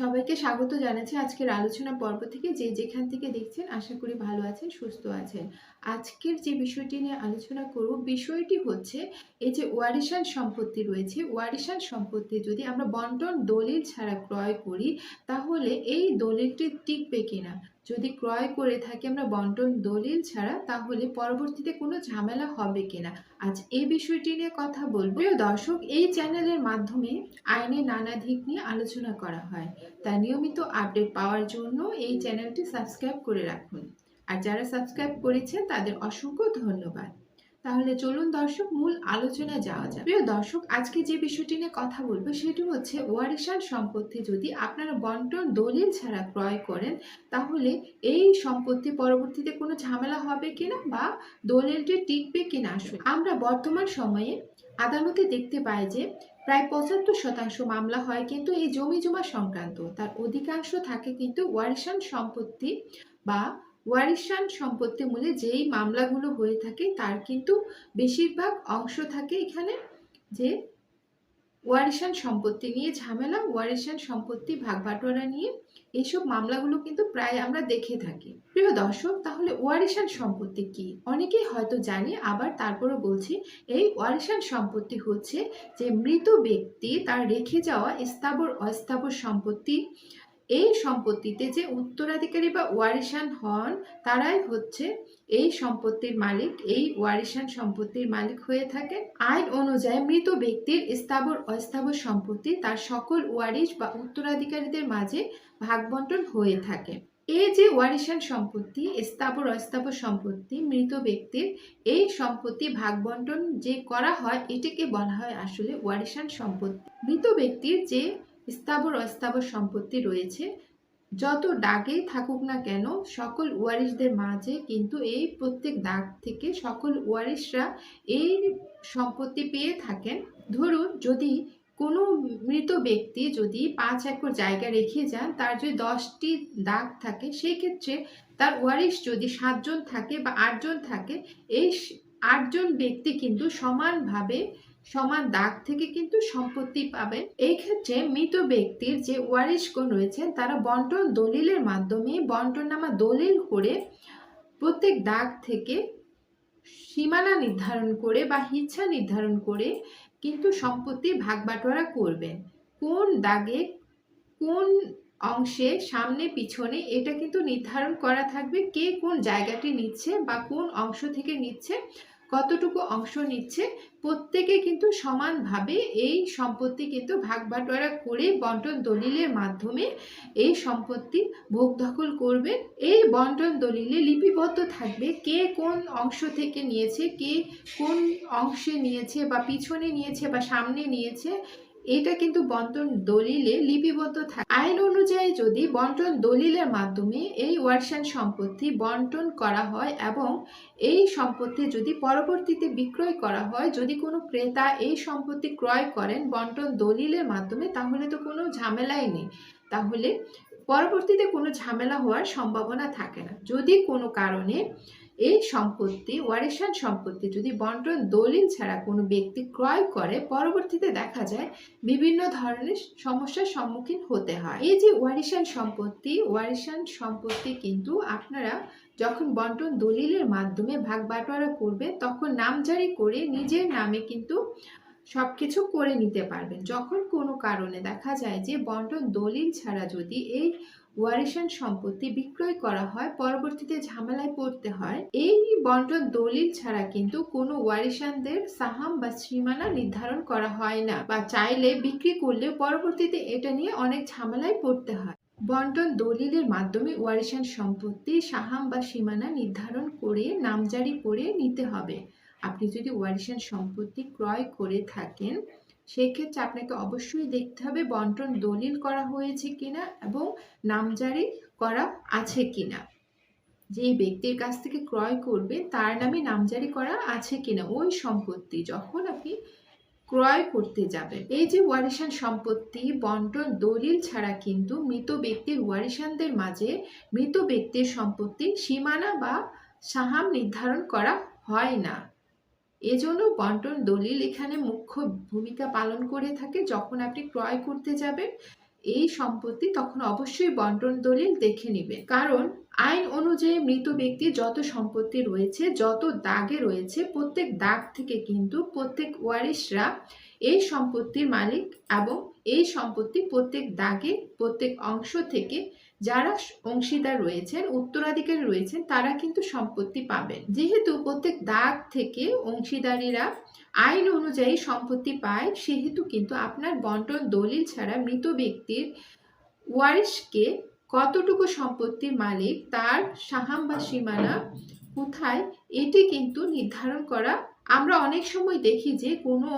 সবাইকে স্বাগত জানাচ্ছি আজকের আলোচনা পর্ব থেকে। যে যেখান থেকে দেখছেন, আশা করি ভালো আছেন, সুস্থ আছেন। আজকের যে বিষয়টি নিয়ে আলোচনা করব, বিষয়টি হচ্ছে এই যে ওয়ারিশান সম্পত্তি রয়েছে। ওয়ারিশান সম্পত্তি যদি আমরা বন্টন দলিল ছাড়া ক্রয় করি, তাহলে এই দলিলটি টিকবে কিনা? যদি ক্রয় করে থাকি আমরা বন্টন দলিল ছাড়া, তাহলে পরবর্তীতে কোনো ঝামেলা হবে কিনা? আজ এই বিষয়টি নিয়ে কথা বলব। প্রিয় দর্শক, এই চ্যানেলের মাধ্যমে আইনের নানা দিক নিয়ে আলোচনা করা হয়। তা নিয়মিত আপডেট পাওয়ার জন্য এই চ্যানেলটি সাবস্ক্রাইব করে রাখুন। আর যারা সাবস্ক্রাইব করেছেন, তাদের অসংখ্য ধন্যবাদ। তাহলে চলুন দর্শক, মূল আলোচনায় যাওয়া যাক। প্রিয় দর্শক, আজকে যে বিষয়টি নিয়ে কথা বলব সেটি হচ্ছে ওয়ারিশান সম্পত্তি। যদি আপনারা বন্টন দলিল ছাড়া ক্রয় করেন, তাহলে এই সম্পত্তি পরবর্তীতে কোনো ঝামেলা হবে কিনা বা দলিলটি টিকবে কিনা আসলে আমরা বর্তমান সময়ে আদালতে দেখতে পাই যে প্রায় পঁচাত্তর শতাংশ মামলা হয় কিন্তু এই জমি জমা সংক্রান্ত। তার অধিকাংশ থাকে কিন্তু ওয়ারিশান সম্পত্তি বা ওয়ারিশান সম্পত্তি মূলে যেই মামলাগুলো হয়ে থাকে, তার কিন্তু বেশিরভাগ অংশ থাকে এখানে যে ওয়ারিশান সম্পত্তি নিয়ে ঝামেলা, ওয়ারিশান সম্পত্তি ভাগ বাটোয়ারা নিয়ে এইসব মামলাগুলো কিন্তু প্রায় আমরা দেখে থাকি। প্রিয় দর্শক, তাহলে ওয়ারিশান সম্পত্তি কি? অনেকেই হয়তো জানে, আবার তারপরও বলছি, এই ওয়ারিশান সম্পত্তি হচ্ছে যে মৃত ব্যক্তি তার রেখে যাওয়া স্থাবর অস্থাবর সম্পত্তি এই সম্পত্তিতে যে উত্তরাধিকারী বা ওয়ারিশান হন, তারাই হচ্ছে এই সম্পত্তির মালিক। এই ওয়ারিশান সম্পত্তির মালিক হয়ে থাকে আইন অনুযায়ী মৃত ব্যক্তির স্থাবর, অস্থাবর সম্পত্তি তার সকল ওয়ারিশ বা উত্তরাধিকারীদের মাঝে ভাগবন্টন হয়ে থাকে। এই যে ওয়ারিশান সম্পত্তি, স্থাবর, অস্থাবর সম্পত্তি, মৃত ব্যক্তির এই সম্পত্তি ভাগবন্টন যে করা হয়, এটিকে বলা হয় আসলে ওয়ারিশান সম্পত্তি। মৃত ব্যক্তির যে স্থাবর অস্থাবর সম্পত্তি রয়েছে। যত দাগেই থাকুক না কেন, সকল ওয়ারিশদের মাঝে কিন্তু এই প্রত্যেক দাগ থেকে সকল ওয়ারিশরা এই সম্পত্তি পেয়ে থাকেন। ধরুন, যদি কোনো মৃত ব্যক্তি যদি পাঁচ একর জায়গা রেখে যান, তার যদি দশটি দাগ থাকে সেই ক্ষেত্রে তার ওয়ারিশ যদি সাতজন থাকে বা আটজন থাকে, এই আটজন ব্যক্তি কিন্তু সমানভাবে সমান দাগ থেকে কিন্তু সম্পত্তি পাবেন এই ক্ষেত্রে মৃত ব্যক্তির যে ওয়ারিশগণ রয়েছেন তারা বন্টন দলিলের মাধ্যমে বন্টননামা দলিল করে প্রত্যেক দাগ থেকে সীমানা নির্ধারণ করে বা হিচ্ছা নির্ধারণ করে কিন্তু সম্পত্তি ভাগ বাটোয়ারা করবেন। কোন দাগে কোন অংশে সামনে পিছনে এটা কিন্তু নির্ধারণ করা থাকবে কে কোন জায়গাটি নিচ্ছে বা কোন অংশ থেকে নিচ্ছে। কতটুকু অংশ নিচ্ছে, প্রত্যেকে কিন্তু সমানভাবে এই সম্পত্তি কিন্তু ভাগ বাটোয়ারা করে বন্টন দলিলের মাধ্যমে এই সম্পত্তি ভোগ দখল করবে। এই বন্টন দলিলে লিপিবদ্ধ থাকবে কে কোন অংশ থেকে নিয়েছে, কে কোন অংশে নিয়েছে বা পিছনে নিয়েছে বা সামনে নিয়েছে। এটা কিন্তু বন্টন দলিলে লিপিবদ্ধ থাকে। আইন অনুযায়ী যদি বন্টন দলিলের মাধ্যমে এই ওয়ারশান সম্পত্তি বন্টন করা হয় এবং এই সম্পত্তি যদি পরবর্তীতে বিক্রয় করা হয়, যদি কোনো ক্রেতা এই সম্পত্তি ক্রয় করেন বন্টন দলিলের মাধ্যমে, তাহলে তো কোনো ঝামেলাই নেই। তাহলে পরবর্তীতে কোনো ঝামেলা হওয়ার সম্ভাবনা থাকে না। যদি কোনো কারণে এই সম্পত্তি, ওয়ারিশান সম্পত্তি যদি বন্টন দলিল ছাড়া কোনো ব্যক্তি ক্রয় করে, পরবর্তীতে দেখা যায় বিভিন্ন ধরনের সমস্যার সম্মুখীন হতে হয়। এই যে ওয়ারিশান সম্পত্তি ওয়ারিশান সম্পত্তি কিন্তু আপনারা যখন বন্টন দলিলের মাধ্যমে ভাগ বাটোয়ারা করবে তখন নামজারি করে নিজের নামে কিন্তু সব কিছু করে নিতে পারবেন। যখন কোনো কারণে দেখা যায় যে বন্টন দলিল ছাড়া যদি এই ওয়ারিশান সম্পত্তি বিক্রয় করা হয়, পরবর্তীতে ঝামেলায় পড়তে হয়। এই বন্টন দলিল ছাড়া কিন্তু কোনো ওয়ারিশানদের সাহাম বা সীমানা নির্ধারণ করা হয় না বা চাইলে বিক্রি করলে পরবর্তীতে এটা নিয়ে অনেক ঝামেলায় পড়তে হয়। বন্টন দলিলের মাধ্যমে ওয়ারিশান সম্পত্তি সাহাম বা সীমানা নির্ধারণ করে নামজারি করে নিতে হবে। আপনি যদি ওয়ারিশান সম্পত্তি ক্রয় করে থাকেন সেই ক্ষেত্রে আপনাকে অবশ্যই দেখতে হবে বন্টন দলিল করা হয়েছে কিনা এবং নামজারি করা আছে কিনা। যে ব্যক্তির কাছ থেকে ক্রয় করবে, তার নামে নামজারি করা আছে কিনা, ওই সম্পত্তি যখন আপনি ক্রয় করতে যাবেন। এই যে ওয়ারিশান সম্পত্তি, বন্টন দলিল ছাড়া কিন্তু মৃত ব্যক্তির ওয়ারিশানদের মাঝে মৃত ব্যক্তির সম্পত্তি সীমানা বা সাহাম নির্ধারণ করা হয় না। এজন্য বন্টন দলিল এখানে মুখ্য ভূমিকা পালন করে থাকে। যখন আপনি ক্রয় করতে যাবেন, এই সম্পত্তি তখন অবশ্যই বন্টন দলিল দেখে নেবেন কারণ, আইন অনুযায়ী মৃত ব্যক্তির যত সম্পত্তি রয়েছে, যত দাগে রয়েছে, প্রত্যেক দাগ থেকে কিন্তু প্রত্যেক ওয়ারিশরা এই সম্পত্তির মালিক এবং এই সম্পত্তি প্রত্যেক দাগে, প্রত্যেক অংশ থেকে যারা অংশীদার রয়েছেন, উত্তরাধিকারী রয়েছেন, তারা কিন্তু সম্পত্তি পাবেন। যেহেতু প্রত্যেক দাগ থেকে অংশীদারীরা আইন অনুযায়ী সম্পত্তি পায়, সেহেতু কিন্তু আপনার বন্টন দলিল ছাড়া মৃত ব্যক্তির ওয়ারিশকে কতটুকু সম্পত্তির মালিক, তার সাহাম বা সীমানা কোথায়, এটি কিন্তু নির্ধারণ করা। আমরা অনেক সময় দেখি যে কোনো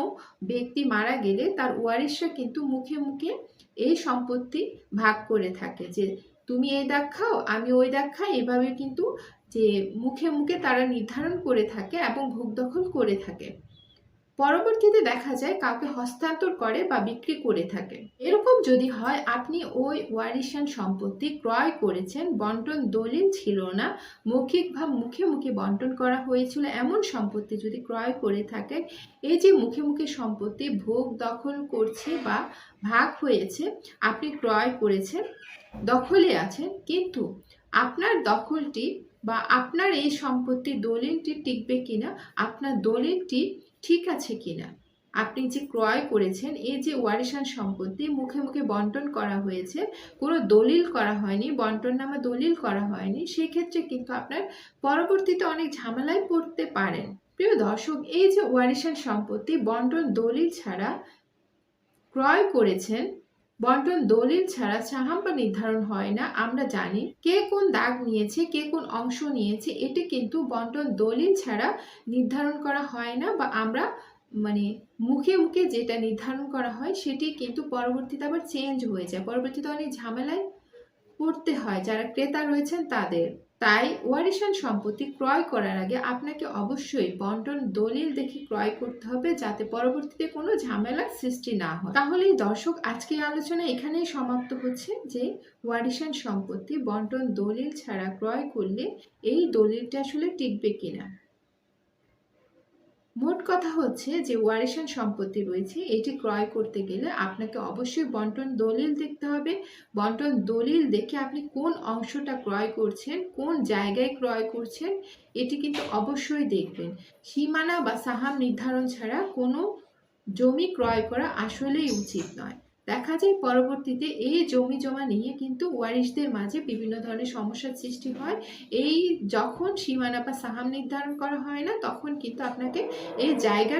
ব্যক্তি মারা গেলে তার ওয়ারিশরা কিন্তু মুখে মুখে এই সম্পত্তি ভাগ করে থাকে যে তুমি এই দাগ খাও আমি ওই দাগ খাই এভাবে কিন্তু যে মুখে মুখে তারা নির্ধারণ করে থাকে এবং ভোগ দখল করে থাকে। পরবর্তীতে দেখা যায় কাউকে হস্তান্তর করে বা বিক্রি করে থাকে। এরকম যদি হয়, আপনি ওই ওয়ারিশান সম্পত্তি ক্রয় করেছেন, বন্টন দলিল ছিল না, মৌখিক ভাব মুখে মুখে বন্টন করা হয়েছিল, এমন সম্পত্তি যদি ক্রয় করে থাকেন, এই যে মুখে মুখে সম্পত্তি ভোগ দখল করছে বা ভাগ হয়েছে, আপনি ক্রয় করেছেন, দখলে আছেন, কিন্তু আপনার দখলটি বা আপনার এই সম্পত্তি দলিলটি টিকবে কিনা, আপনার দলিলটি ঠিক আছে কিনা? আপনি যে ক্রয় করেছেন এই যে ওয়ারিশান সম্পত্তি মুখে মুখে বন্টন করা হয়েছে, কোনো দলিল করা হয়নি, বন্টন নামা দলিল করা হয়নি সেক্ষেত্রে কিন্তু আপনার পরবর্তীতে অনেক ঝামেলায় পড়তে পারেন। প্রিয় দর্শক, এই যে ওয়ারিশান সম্পত্তি, বন্টন দলিল ছাড়া ক্রয় করেছেন বন্টন দলিল ছাড়া সাহাম্পা নির্ধারণ হয় না, আমরা জানি। কে কোন দাগ নিয়েছে, কে কোন অংশ নিয়েছে, এটি কিন্তু বন্টন দলিল ছাড়া নির্ধারণ করা হয় না বা আমরা মানে মুখে মুখে যেটা নির্ধারণ করা হয়, সেটি কিন্তু পরবর্তীতে আবার চেঞ্জ হয়ে যায়। পরবর্তীতে অনেক ঝামেলায় পড়তে হয়, যারা ক্রেতা রয়েছেন তাদের। তাই ওয়ারিশান সম্পত্তি ক্রয় করার আগে আপনাকে অবশ্যই বন্টন দলিল দেখে ক্রয় করতে হবে যাতে পরবর্তীতে কোনো ঝামেলার সৃষ্টি না হয়। তাহলে দর্শক, আজকের আলোচনা এখানেই সমাপ্ত হচ্ছে যে ওয়ারিশান সম্পত্তি বন্টন দলিল ছাড়া ক্রয় করলে এই দলিলটা আসলে টিকবে কিনা। মোট কথা হচ্ছে যে ওয়ারিশান সম্পত্তি রয়েছে, এটি ক্রয় করতে গেলে আপনাকে অবশ্যই বন্টন দলিল দেখতে হবে। বন্টন দলিল দেখে আপনি কোন অংশটা ক্রয় করছেন, কোন জায়গায় ক্রয় করছেন, এটি কিন্তু অবশ্যই দেখবেন। সীমানা বা সাহাম নির্ধারণ ছাড়া কোনো জমি ক্রয় করা আসলেই উচিত নয়। দেখা যায় পরবর্তীতে এই জমি জমা নিয়ে কিন্তু ওয়ারিশদের মাঝে বিভিন্ন ধরনের সমস্যার সৃষ্টি হয়। এই যখন সীমানা বা সাহাম নির্ধারণ করা হয় না, তখন কিন্তু আপনাকে এই জায়গা